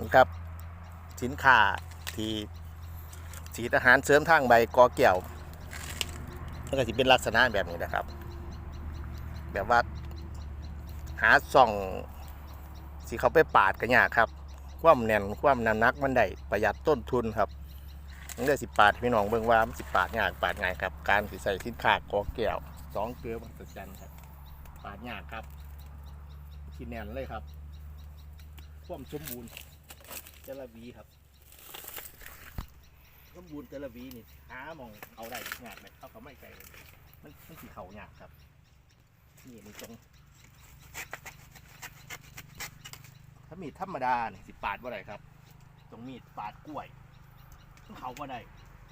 นี่ครับ สินค้าที่ฉีดอาหารเสริมทางใบกอเกี่ยวมันก็จะเป็นลักษณะแบบนี้นะครับ แบบว่าหาส่องสีเขาไปปาดกันยากครับ ความแน่นความน้ำหนักมันได้ประหยัดต้นทุนครับมันได้สิปาดพี่น้องเบิ่งว่ามันสิปาดยากปาดง่ายครับ การสิใส่สินค้ากอเกี่ยวสองเกลือมหัศจรรย์ครับ ปาดยากครับที่แน่นเลยครับ ความสมบูรณ์ แต่ละวีครับสมบูรณ์แต่ละวีนี่หามองเอาได้ยากไหมเอาเขาไม่ไกลมันมันสีเขาหยากครับ นี่นี่ตรง ถ้ามีดธรรมดาเนี่ยสิปาดว่าไรครับ ตรงมีดปาดกล้วยเขาว่าได้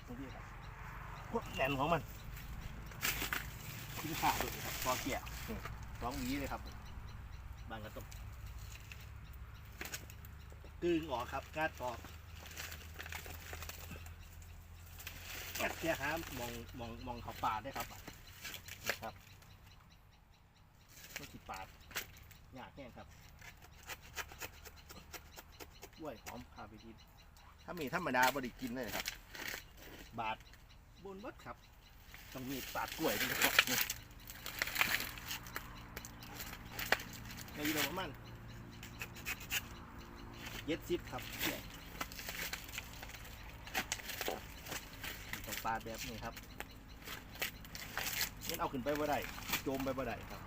ตรงนี้ครับพวกแหนนของมันทิ้งขาดด้วยครับพอเกี่ยวสองวีเลยครับ บางกระตุก กึ่งออกครับกาดออกแอบแค่หามองมองมองเขาปาดได้ครับนะครับไม่สิปาดยากแน่ครับกล้วยหอมคาเฟอีนถ้ามีธรรมดาบริกินเลยครับ บาทบนเบัดครับต้องมีปาดกล้วยด้วยครับนี่ในยีโรปมาณ เย็ดซิปครับเนี่ยต้องปาดแบบนี้ครับงั้นเอาขึ้นไปบ่ได้โจมไปบ่ได้ครับ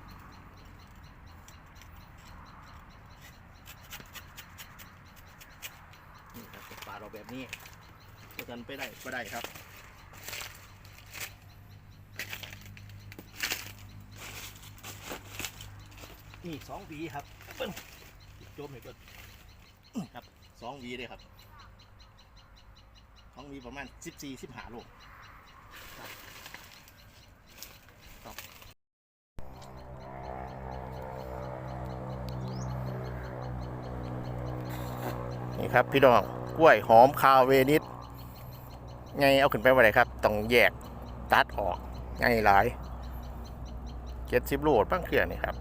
นี่ครับจะปาดเราแบบนี้ก็กันไปได้ก็ได้ครับนี่สองหวีครับปึ้งโจมให้ก่อนอื้ ครับสองวีเลยครับสองวีประมาณสิบสี่สิบห้าโลครับนี่ครับพี่น้องกล้วยหอมคาเวนิสไงเอาขึ้นไปว่าไรครับ ต้องแยกตัดออกไงหลายเจ็ดสิบโลดบ้างเขื่อนนี่ครับ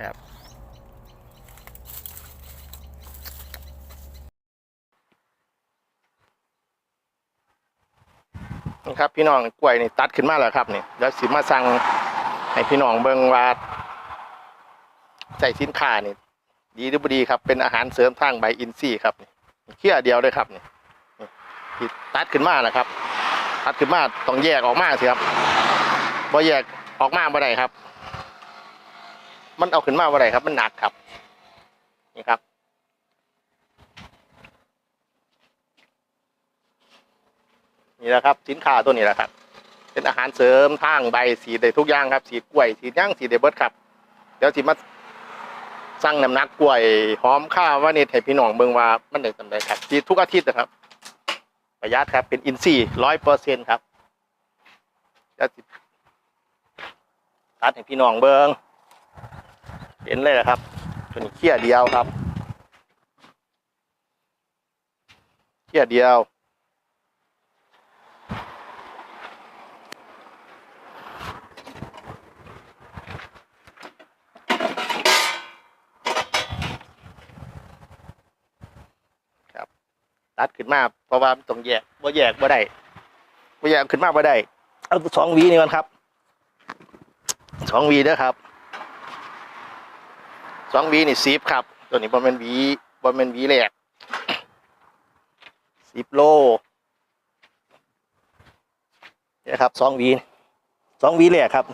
ครับ นี่ครับ พี่น้องกล้วยนี่ตัดขึ้นมาแล้วครับนี่แล้วสิมาสั่งให้พี่น้องเบิ่งว่าใส่สินค้านี่ดีหรือบ่ดีครับ เป็นอาหารเสริมทางใบอินทรีย์ครับเคี่ยเดียวเลยครับนี่ที่ตัดขึ้นมาแล้วครับ ตัดขึ้นมาต้องแยกออกมาสิครับบ่แยกออกมาบ่ได้ครับ มันเอาขึ้นมาว่าไรครับ มันหนักครับนี่ครับ นี่แหละครับสินค้าตัวนี้แหละครับ เป็นอาหารเสริมทางใบสีได้ทุกอย่างครับ สีกล้วยสีย่างสีเดเบิร์ดครับ เดี๋ยวสิมาสั่งน้ำหนักกล้วยหอมข้าวว่านี่ให้พี่น้องเบิ่งว่ามันได้สำเร็จครับสีทุกอาทิตย์นะครับ ประหยัดครับเป็นอินทรีย์ร้อยเปอร์เซ็นครับเดี๋ยวสิตัดให้พี่น้องเบิ่งเห็นเลยนะครับตัวนี้เขี้ยเดียวครับเขี้ยเดียว ครับ ตัด ขึ้นมาเพราะว่ามันต้องแยกว่าแยกว่าได้ว่าแยกขึ้นมาว่าได้ เอาสองวีนี่มันครับสองวีเด้อครับสองวีนี่สิบครับ ตัวนี้บอมเป็นวีบอมเป็นวีแรกสิบโลนี่ครับสองวีสองวีแรกครับ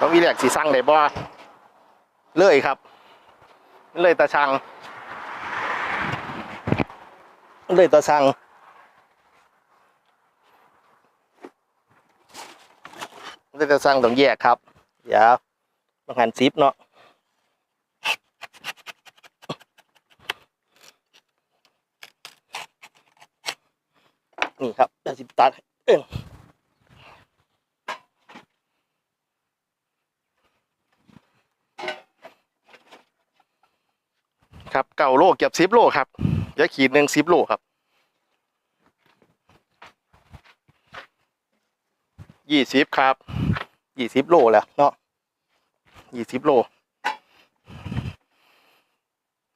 สองวีแรกสีสั่งได้บ่เลยครับ เลยตาชัง เลยตาชังได้จะสร้างต้องแยกครับเดี๋ยวบางหันซิปเนาะนี่ครับเดี๋ยวสิบตัดเองครับ เก่าโลเก็บสิบโลครับเดี๋ยวขีดหนึ่งสิบโลครับยี่สิบครับยี่สิบโลแล้วเนาะยี่สิบโล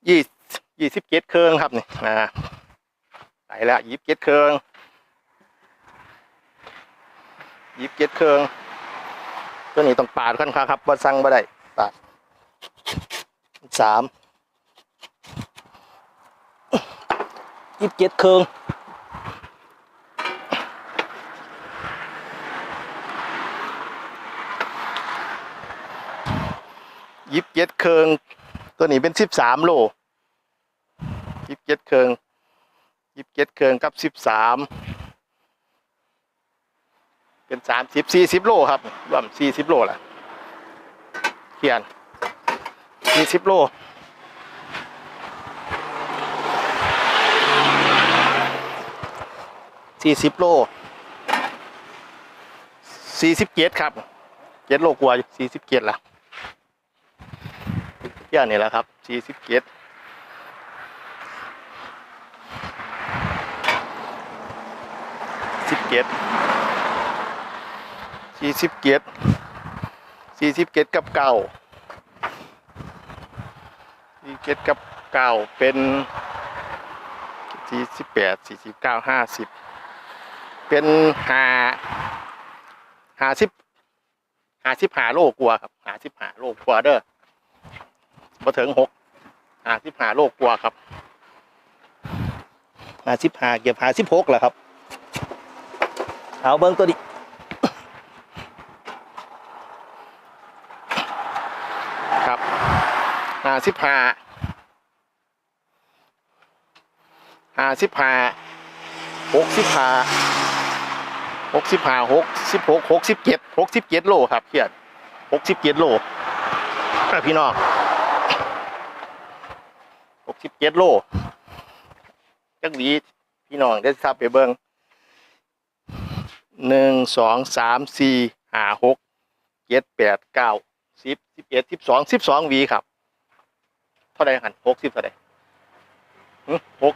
ยี่ยี่สิบเจ็ดเครื่องครับนี่นะไปแล้วยี่สิบเจ็ดเครื่องยี่สิบเจ็ดเครื่องตัวนี้ต้องปาดค่อนข้างครับบ่สั่งบ่ได้ปาดสาม ยิบเจ็ดเคืองยิบเจ็ดเคิงตัวนี้เป็นสิบสามโลยิบเจ็ดเคิงยิบเจ็ดเคิงกับสิบสามเป็นสามสิบสี่สิบโลครับรวมสี่สิบโลละเขียนสี่สิบโล สี่สิบโลสี่สิบเจ็ดครับเจ็ดโลกว่าสี่สิบเจ็ดละย่านนี่แหละครับสี่สิบเกตสิบเกตสี่สิบเกตสี่สิบเกตกับเก่าสี่เกตกับเก่าเป็นสี่สิบแปดสี่สิบเก้าห้าสิบ เป็นหาหาสิบหาสิบหาโลกว่าครับหาสิบหาโลกว่าเด้อมาถึงหกหาสิบหาโลกกว่าครับหาสิบหาเก็บหาสิบหกแหละครับเอาเบิ้งตัวดิครับหาสิบหาหาสิบหาหกสิบหา หกสิบห้าหกสิบหกหกสิบเจ็ดหกสิบเจ็ดโลครับเพียรหกสิบเจ็ดโลพี่น้องหกสิบเจ็ดโลจักหวีพี่น้องได้ทราบไปเบิงหนึ่งสองสามสี่ห้าหกเจ็ดแปดเก้าสิบสิบเอ็ดสิบสองสิบสองวีครับ เท่าไรหันหกสิบเท่าไรหก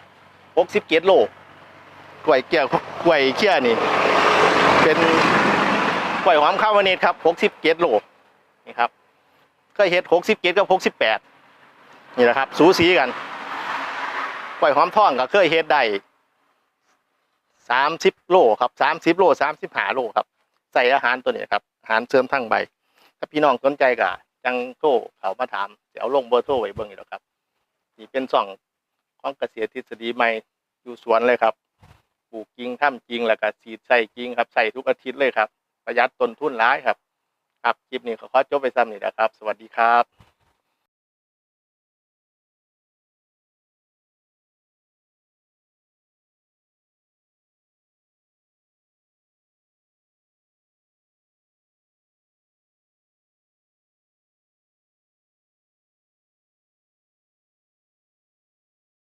หกสิบเจ็ดโลกล้วยเกี่ยวกล้วยเขี้ยนี่ เป็นกล้วยหอมข้าววานิชครับหกสิบเจ็ดโลนี่ครับก็เฮ็ดหกสิบเจ็ดกับหกสิบแปดนี่แหละครับ สูสีกันกล้วยหอมทองก็เคยเฮ็ดได้สามสิบโลครับสามสิบโลสามสิบห้าโลครับ ใส่อาหารตัวนี้ครับอาหารเสริมทั้งใบ ถ้าพี่น้องสนใจก็จังโทรเขามาถามเดี๋ยวลงเบอร์โทรไว้เบิ่งอยู่แล้วครับนี่เป็นส่องของเกษตรทฤษฎีใหม่อยู่สวนเลยครับ ปลูกจริงทำจริงแล้วก็ฉีดใส่จริงครับใส่ทุกอาทิตย์เลยครับ ประหยัดต้นทุนร้ายครับ ครับคลิปนี้ขอขอจบไปซ้ำนี่นะครับ สวัสดีครับ